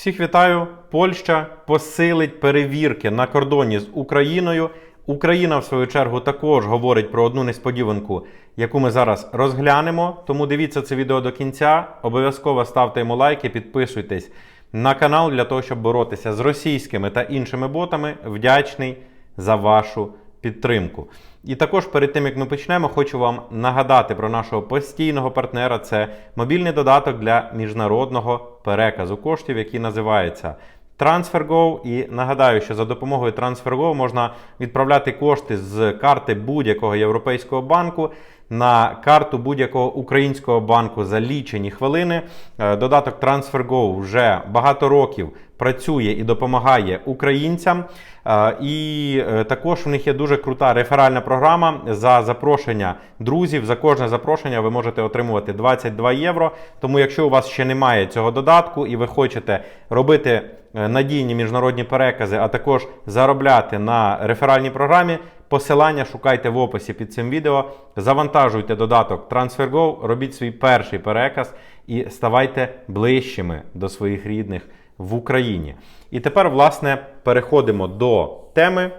Всіх вітаю! Польща посилить перевірки на кордоні з Україною. Україна, в свою чергу, також говорить про одну несподіванку, яку ми зараз розглянемо. Тому дивіться це відео до кінця. Обов'язково ставте йому лайки, підписуйтесь на канал для того, щоб боротися з російськими та іншими ботами. Вдячний за вашу підтримку. І також перед тим як ми почнемо, хочу вам нагадати про нашого постійного партнера. Це мобільний додаток для міжнародного переказу коштів, який називається TransferGo. І нагадаю, що за допомогою TransferGo можна відправляти кошти з карти будь-якого європейського банку на карту будь-якого українського банку за лічені хвилини. Е, Додаток TransferGo вже багато років працює і допомагає українцям. Е, І е, також у них є дуже крута реферальна програма за запрошення друзів. За кожне запрошення ви можете отримувати 22 євро. Тому, якщо у вас ще немає цього додатку і ви хочете робити е, надійні міжнародні перекази, а також заробляти на реферальній програмі, посилання шукайте в описі під цим відео. Завантажуйте додаток TransferGo, робіть свій перший переказ і ставайте ближчими до своїх рідних в Україні. І тепер, власне, переходимо до теми.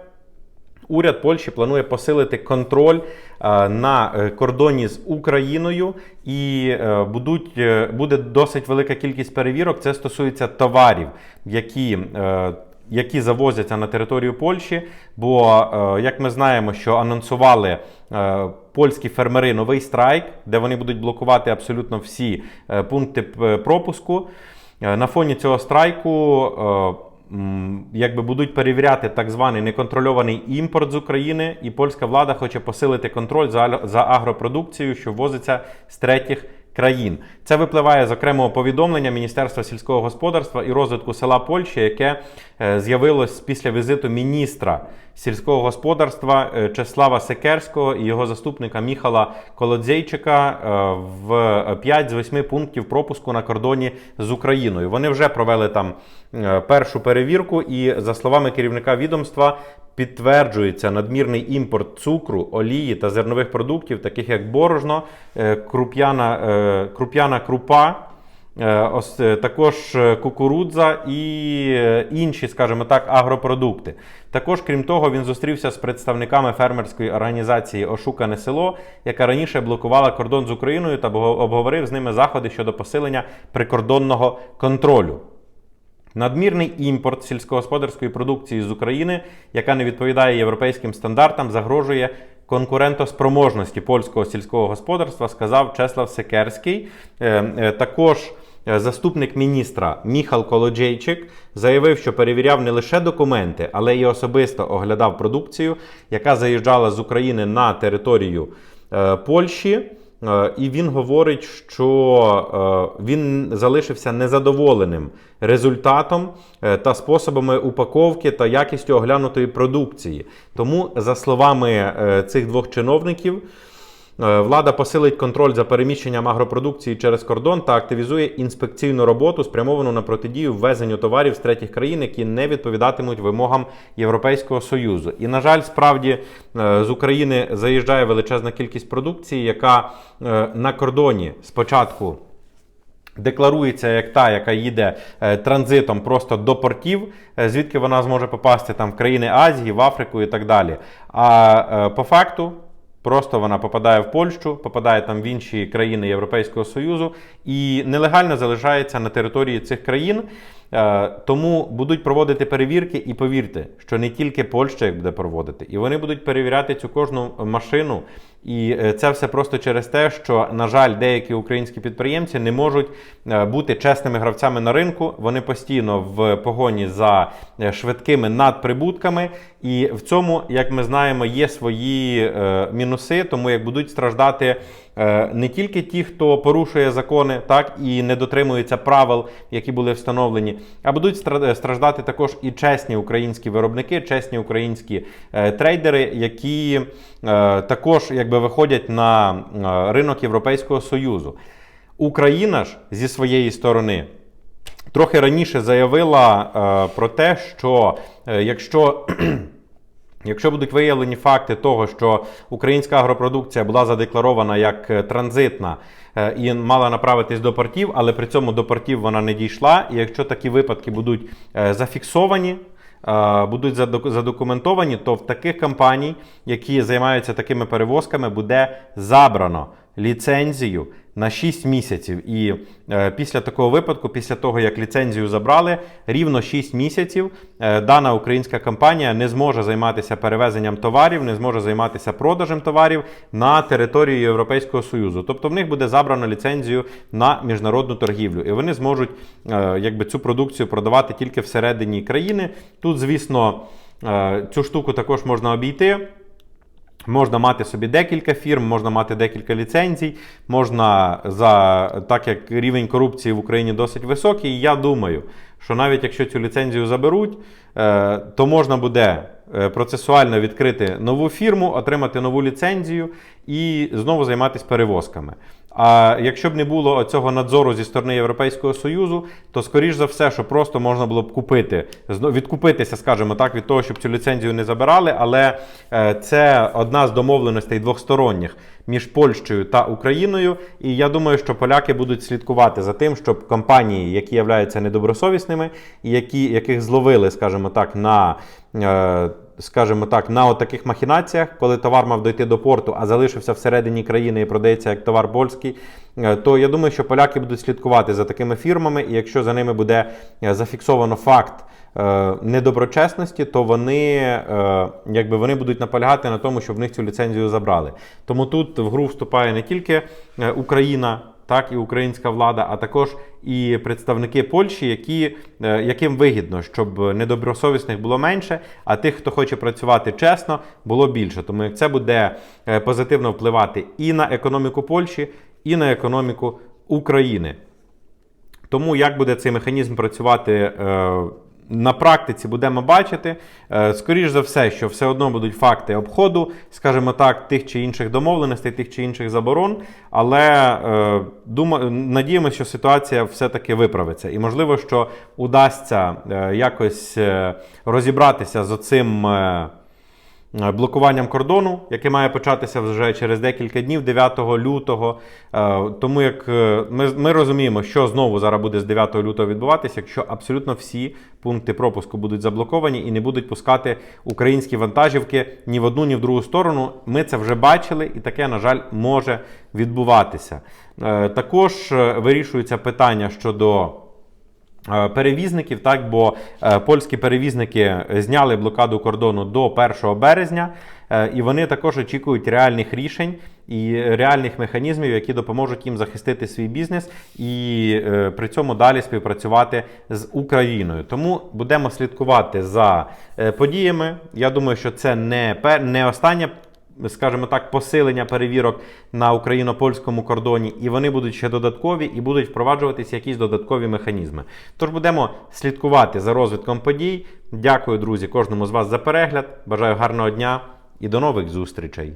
Уряд Польщі планує посилити контроль е, на е, кордоні з Україною, і е, будуть, буде досить велика кількість перевірок. Це стосується товарів, які, які завозяться на територію Польщі. Бо, як ми знаємо, що анонсували польські фермери новий страйк, де вони будуть блокувати абсолютно всі пункти пропуску. Е, На фоні цього страйку е, якби будуть перевіряти так званий неконтрольований імпорт з України, і польська влада хоче посилити контроль за, за агропродукцією, що ввозиться з третіх країн. Це випливає з окремого повідомлення Міністерства сільського господарства і розвитку села Польщі, яке е, з'явилось після візиту міністра сільського господарства е, Чеслава Секерського і його заступника Міхала Колодзейчика е, в 5 з 8 пунктів пропуску на кордоні з Україною. Вони вже провели там е, першу перевірку, і за словами керівника відомства. Підтверджується надмірний імпорт цукру, олії та зернових продуктів, таких як борошно, круп'яна, круп'яна крупа, е, ос- е, також е, кукурудза і інші, скажімо так, агропродукти. Також, крім того, він зустрівся з представниками фермерської організації Ошукане село, яка раніше блокувала кордон з Україною та обговорив з ними заходи щодо посилення прикордонного контролю. Надмірний імпорт сільськогосподарської продукції з України, яка не відповідає європейським стандартам, загрожує конкурентоспроможності польського сільського господарства, сказав Чеслав Секерський. Е, е, Також е, заступник міністра Міхал Колоджейчик заявив, що перевіряв не лише документи, але й особисто оглядав продукцію, яка заїжджала з України на територію Польщі. Е, І він говорить, що е, він залишився незадоволеним результатом е, та способами упаковки та якістю оглянутої продукції. Тому, за словами цих двох чиновників, Влада посилить контроль за переміщенням агропродукції через кордон та активізує інспекційну роботу, спрямовану на протидію ввезенню товарів з третіх країн, які не відповідатимуть вимогам Європейського союзу. І на жаль, справді е, з України заїжджає величезна кількість продукції, яка е, на кордоні спочатку. Декларується як та, яка їде е, транзитом просто до портів, е, звідки вона зможе попасти там в країни Азії, в Африку і так далі. А е, по факту просто вона попадає в Польщу, попадає там в інші країни Європейського Союзу і нелегально залишається на території цих країн. Е, Тому будуть проводити перевірки, і повірте, що не тільки Польща їх буде проводити, і вони будуть перевіряти цю кожну машину. І е, це все просто через те, що, на жаль, деякі українські підприємці не можуть е, бути чесними гравцями на ринку. Вони постійно в погоні за е, швидкими надприбутками. І в цьому, як ми знаємо, є свої е, мінуси, тому як будуть страждати е, не тільки ті, хто порушує закони, так і не дотримується правил, які були встановлені, а будуть страждати також і чесні українські виробники, чесні українські е, трейдери, які е, також якби виходять на е, ринок Європейського Союзу. Україна ж зі своєї сторони. Трохи раніше заявила е, про те, що е, якщо Якщо будуть виявлені факти того, що українська агропродукція була задекларована як е, транзитна е, і мала направитись до портів, але при цьому до портів вона не дійшла, і якщо такі випадки будуть е, зафіксовані, будуть задокументовані, то в таких компаній, які займаються такими перевозками, буде забрано ліцензію на 6 місяців. І е, після такого випадку, після того як ліцензію забрали, рівно 6 місяців е, дана українська компанія не зможе займатися перевезенням товарів, не зможе займатися продажем товарів на території Європейського Союзу. Тобто в них буде забрано ліцензію на міжнародну торгівлю, і вони зможуть е, якби цю продукцію продавати тільки всередині країни. Тут, звісно, е, цю штуку також можна обійти. Можна мати собі декілька фірм, можна мати декілька ліцензій, можна за так як рівень корупції в Україні досить високий. Я думаю, що навіть якщо цю ліцензію заберуть, е, то можна буде е, процесуально відкрити нову фірму, отримати нову ліцензію і знову займатися перевозками. А якщо б не було цього надзору зі сторони Європейського Союзу, то скоріш за все, що просто можна було б купити, відкупитися, скажімо так, від того, щоб цю ліцензію не забирали. Але е, це одна з домовленостей двосторонніх між Польщею та Україною. І я думаю, що поляки будуть слідкувати за тим, щоб компанії, які являються недобросовісними, і які, яких зловили, скажімо так, на. Скажімо так, на таких махінаціях, коли товар мав дойти до порту, а залишився всередині країни і продається як товар польський, е, то я думаю, що поляки будуть слідкувати за такими фірмами, і якщо за ними буде е, зафіксовано факт е, недоброчесності, то вони, якби вони будуть наполягати на тому, щоб в них цю ліцензію забрали. Тому тут в гру вступає не тільки Україна. Так, і українська влада, а також і представники Польщі, які, е, яким вигідно, щоб недобросовісних було менше, а тих, хто хоче працювати чесно, було більше. Тому як це буде е, позитивно впливати і на економіку Польщі, і на економіку України. Тому як буде цей механізм працювати е, на практиці, будемо бачити. Е, скоріш за все, що все одно будуть факти обходу, скажімо так, тих чи інших домовленостей, тих чи інших заборон. Але е, надіємося, що ситуація все-таки виправиться. І можливо, що удасться е, якось розібратися з оцим. Е, блокуванням кордону, яке має початися вже через декілька днів, 9 лютого. Е, Тому як е, ми, ми розуміємо, що знову зараз буде з 9 лютого відбуватися, якщо абсолютно всі пункти пропуску будуть заблоковані і не будуть пускати українські вантажівки ні в одну, ні в другу сторону. Ми це вже бачили, і таке, на жаль, може відбуватися. Також вирішується питання щодо. Е, Перевізників, так, бо е, польські перевізники зняли блокаду кордону до 1 березня, е, і вони також очікують реальних рішень і реальних механізмів, які допоможуть їм захистити свій бізнес і при цьому далі співпрацювати з Україною. Тому будемо слідкувати за подіями. Я думаю, що це не, пер- не остання скажімо так, посилення перевірок на україно-польському кордоні, і вони будуть ще додаткові, і будуть впроваджуватися якісь додаткові механізми. Тож будемо слідкувати за розвитком подій. Дякую, друзі, кожному з вас за перегляд. Бажаю гарного дня і до нових зустрічей.